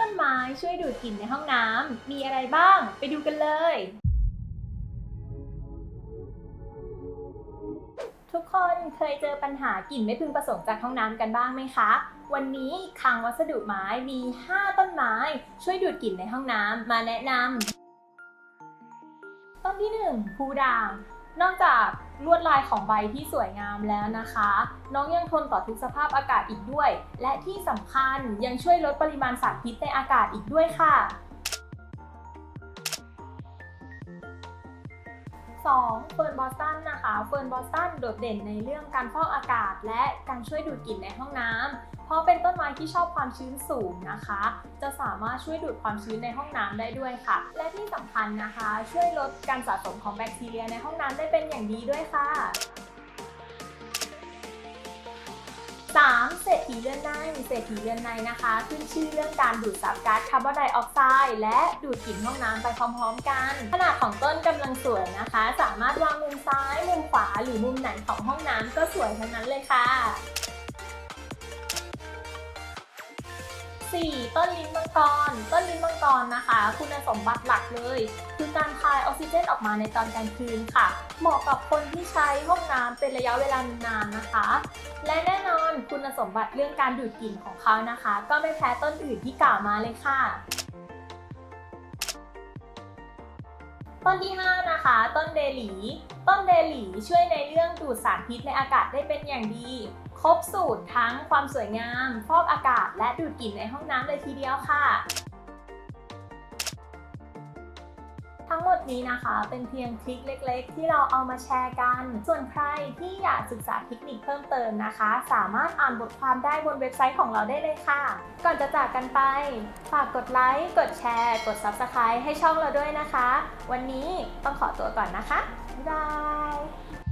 ต้นไม้ช่วยดูดกลิ่นในห้องน้ำมีอะไรบ้าง ไปดูกันเลย ทุกคนเคยเจอปัญหากลิ่นไม่พึงประสงค์จากห้องน้ำกันบ้างไหมคะ วันนี้คลังวัสดุไม้มี 5 ต้นไม้ช่วยดูดกลิ่นในห้องน้ำมาแนะนำต้นที่1ภูด่าง นอกจากลวดลายของใบที่สวยงามแล้วนะคะ น้องยังทนต่อทุกสภาพอากาศอีกด้วย และที่สำคัญยังช่วยลดปริมาณสารพิษในอากาศอีกด้วยค่ะ 2. เฟิร์นบอสตัน ฟิร์นบอสตันโดดเด่นในเรื่องการฟอกอากาศ และการช่วยดูดกลิ่นในห้องน้ำเพราะเป็นต้นไม้ที่ชอบความชื้นสูงนะคะ จะสามารถช่วยดูดความชื้นในห้องน้ำได้ด้วยค่ะ และที่สำคัญนะคะ ช่วยลดการสะสมของแบคทีเรียในห้องน้ำได้เป็นอย่างดีด้วยค่ะ 3. เศรษฐีเรือนในเศรษฐีเรือนในนะคะ ขึ้นชื่อเรื่องการดูดซับก๊าซคาร์บอนไดออกไซด์และดูดกลิ่นห้องน้ำไปพร้อมๆกัน ขนาดของต้นกำลังสวยนะคะ สามารถวางมุมซ้าย มุมขวา หรือมุมไหนของห้องน้ำก็สวยทั้งนั้นเลยค่ะ 4. ต้นลิ้นมังกร ต้นลิ้นมังกรนะคะ คุณสมบัติหลักเลย คือการคายออกซิเจนออกมาในตอนกลางคืนค่ะ เหมาะกับคนที่ใช้ห้องน้ำเป็นระยะเวลานานนะคะ และแน่นอนคุณสมบัติเรื่องการดูดกลิ่นของเขานะคะ ก็ไม่แพ้ต้นอื่นที่กล่าวมาเลยค่ะ ต้นที่ 5 นะคะ ต้นเดลีต้นเดลีช่วยในเรื่องดูดสารพิษในอากาศได้เป็นอย่างดี ครบสูตรทั้งความสวยงาม ฟอกอากาศและดูดกลิ่นในห้องน้ำเลยทีเดียวค่ะ นี้นะคะ เป็นเพียงทริคเล็ก ๆ ที่เราเอามาแชร์กัน ส่วนใครที่อยากศึกษาเทคนิคเพิ่มเติมนะคะ สามารถอ่านบทความได้บนเว็บไซต์ของเราได้เลยค่ะ ก่อนจะจากกันไป ฝากกดไลค์ กดแชร์ กด Subscribe ให้ช่องเราด้วยนะคะ วันนี้ต้องขอตัวก่อนนะคะ บ๊ายบาย